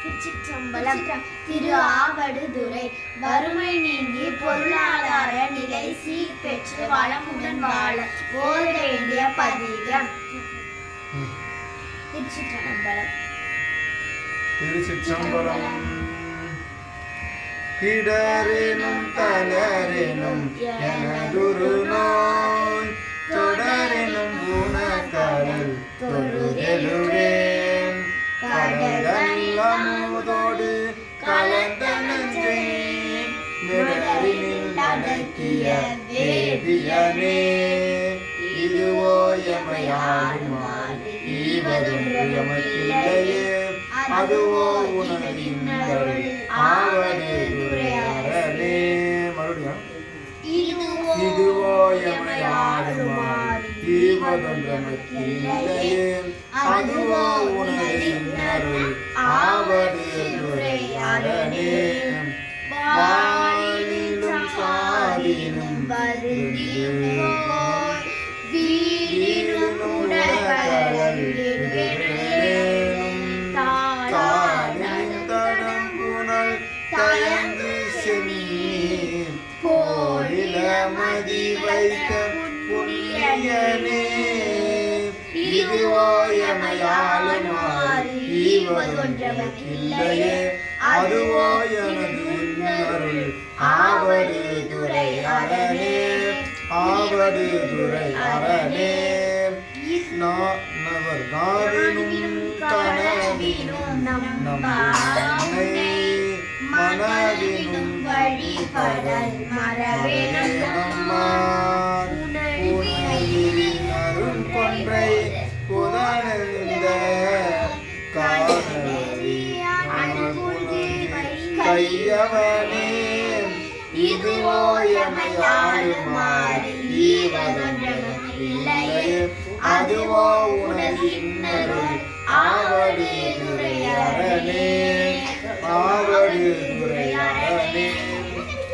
திருச்சிற்றம்பலம் திரு ஆவடுதுறை. வறுமை நீங்கி பொருளாதார நிலை சீர் பெற்று வளமுடன் வாழ ஓத வேண்டிய பதிகம். திருச்சிற்றம்பலம். திருச்சிற்றம்பலம். இடரெனும் தளரெனும் எனதுரு நோய். தொடரெனும் குணக்கடல் தொழுதெழுவேன் கடலமுதோடு கலந்த நஞ்சை நிழலில் அடக்கிய வேதியனே இதுவோ எமையாடுமாறு ஈவதொன்று எமக்கில்லையே அதுவோ உனதின்கள் ஆவடு துறையாரனே மறுபடியும் இதுவோ எமையாடுமாறு ஈவதொன்று எமக்கில்லையே அதுவோ உனதின்னருள் ஆவடு துறையாரனே வாழிலும் சாவிலும் வருந்தியும் போய் வீடினும் உடற்கடல் தயந்து சென்னி. போரில மதி வைத்த புண்ணியனே இதுவோ எமையாளுமாறு ஈவதொன்றவர்க்கில்லையே அதுவோ எனது இன்னருள் ஆவடு துறை அரணே. ஆவடு துறை அரணே. நவர் நாவினும் கனவினும் மனவினும் வழிபடல் மரபெனும் நம்மார் கையவனே இதுவோ எமையாளுமாறு ஈவதொன்றமில்லையே அதுவோ உனதின்னருள் ஆவடு துறையரணே ஆவடு துறையரணே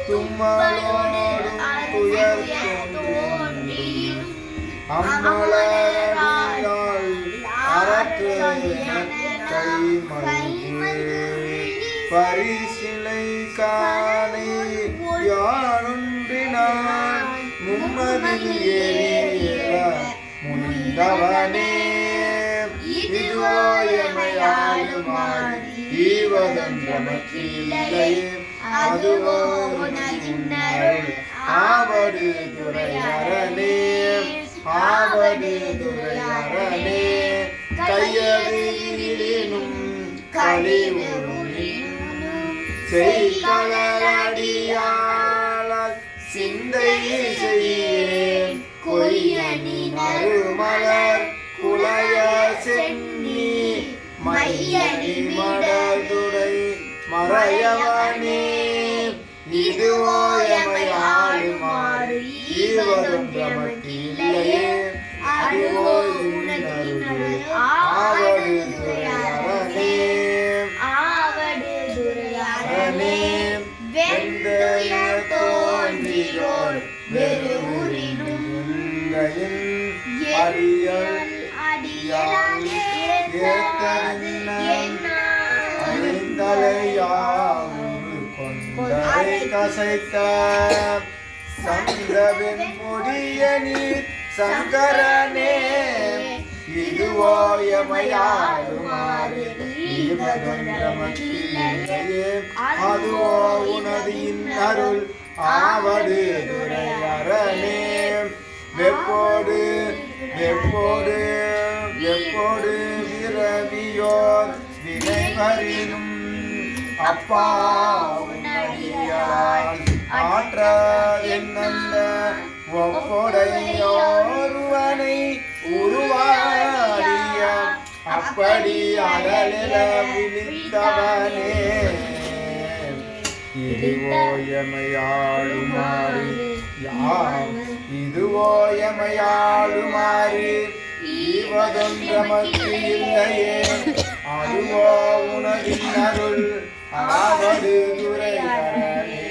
தும்மலோடும் துயர் தோன்றியும் அம்மலரால் யானொன்றினான் மும்மதில் ஏறிய முனிந்தவனே இதுவோ எமையாளுமாறு ஈவதன்றமக்கில்லையே அதுவோ உனதின்னருள் ஆவடு துறையரணே ஆவடு துறையரணே கையதிலும் களி செய்கலடியாளால் சிந்தை செய்யேன் கொய்யணி நறுமலர் குலைய சென்னி. மையணி மடதுடை மறையவனே. இதுவோ கசைத்த. சங்கவின் கொடிய நீர் சங்கரனே இதுவோ எமையாடுமாறு அதுவோ உனது இன்னருள் ஆவடு துறையரணே வெப்போடு வெப்போடு வெப்போடு விரவியோர் வினைவரினும் அப்பா உன்னடியால் ஆற்ற என்னந்த ஒப்பொடையோருவனை உருவாடிய. அப்படி அடலில விழித்தவனே. இதுவோ எமையாளுமாறு. யாம் இதுவோ எமையாளுமாறு. ஈவதொன்றமக்கு இல்லையே. அதுவோ உனதின் அருள். ஆவடு துறையரணே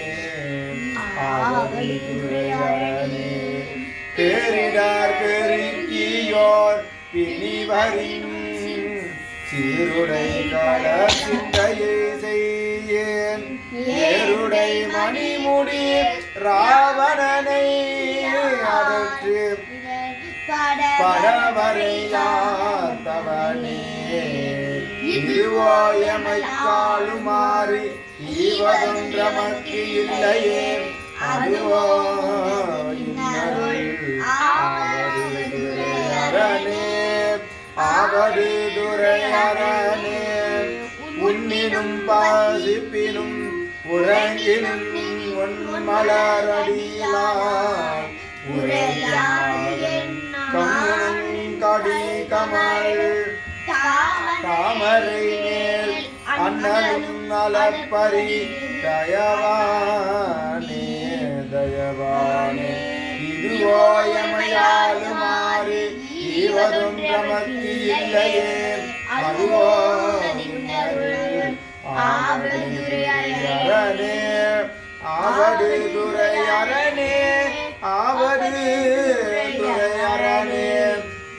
ஆவடு பேரிடார் பெருக்கியோர் பிணிவரின் சீருடை கட சிந்தையே ஏருடை மணிமுடி ராவணனை அடற்று படவரையாத்தவனே இதுவோ எமை காலுமாறு ஈவதொன்றமக்கு இல்லையே. அதுவோ ஆவது துரையரணே உன்னினும் பாசிப்பினும் உறங்கினும் உன் மலரடியார் கடி கமல் தாமரை மேல் அண்ணனும் நலப்பரி தயவானே. இதுவோ எமையாளுமாறு ஈவதும் நமக்கு இல்லையே அதுவோ ஆவடுதுரையரணே ஆவடு துரையரணே ஆவடு துரையரணே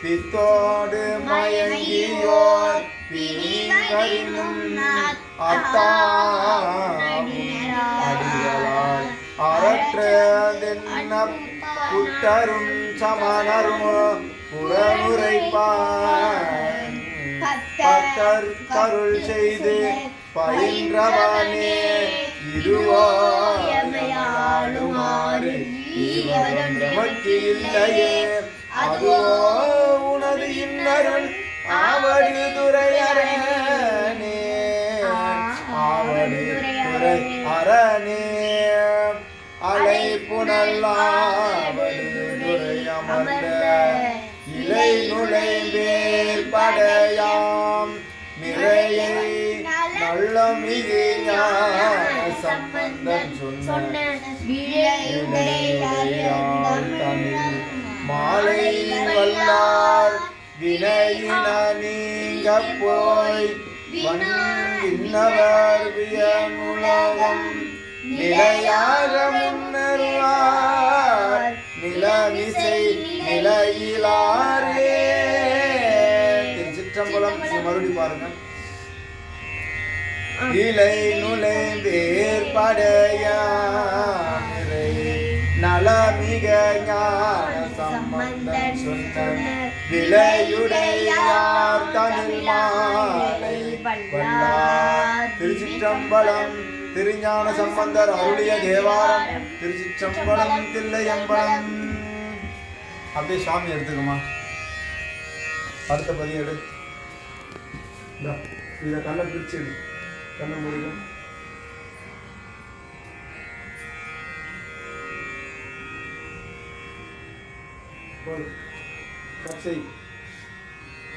பித்தோடு மயங்கியோர் புத்தரும் சமணரும் புறமுறைப்பான் பத்தர் கருள் செய்து பயின்றவனே இதுவோ எமையாளுமாறு இல்லையே அதுவோ உனது இன்னருள் ஆவடு துறை சொன்ன தமிழ் மாலை வல்லார் வினையின நீங்க போய் விண்ணவர் வியனுலகம் நிலையாக முன்னருவார் நிலவிசை நிலையிலாரே திருச்சிற்றம்பலம் மறுபடி பாருங்க இலை நுழை வேற்படையாரை நலமிக ஞான சம்பந்தன் சொன்ன விலையுடையார் தமிழ் மாலை திருச்சிற்றம்பலம் திருஞான சம்பந்தர் அருளிய தேவாரம். திருச்சிற்றம்பலம் தில்லையம்பலம். அப்படியே சாமி எடுத்துக்கமா. அடுத்த பதியம் எடு. இதை கண்ணை பிரிச்சு எடு. பண்ண முடியும் போதும் கட் செய்.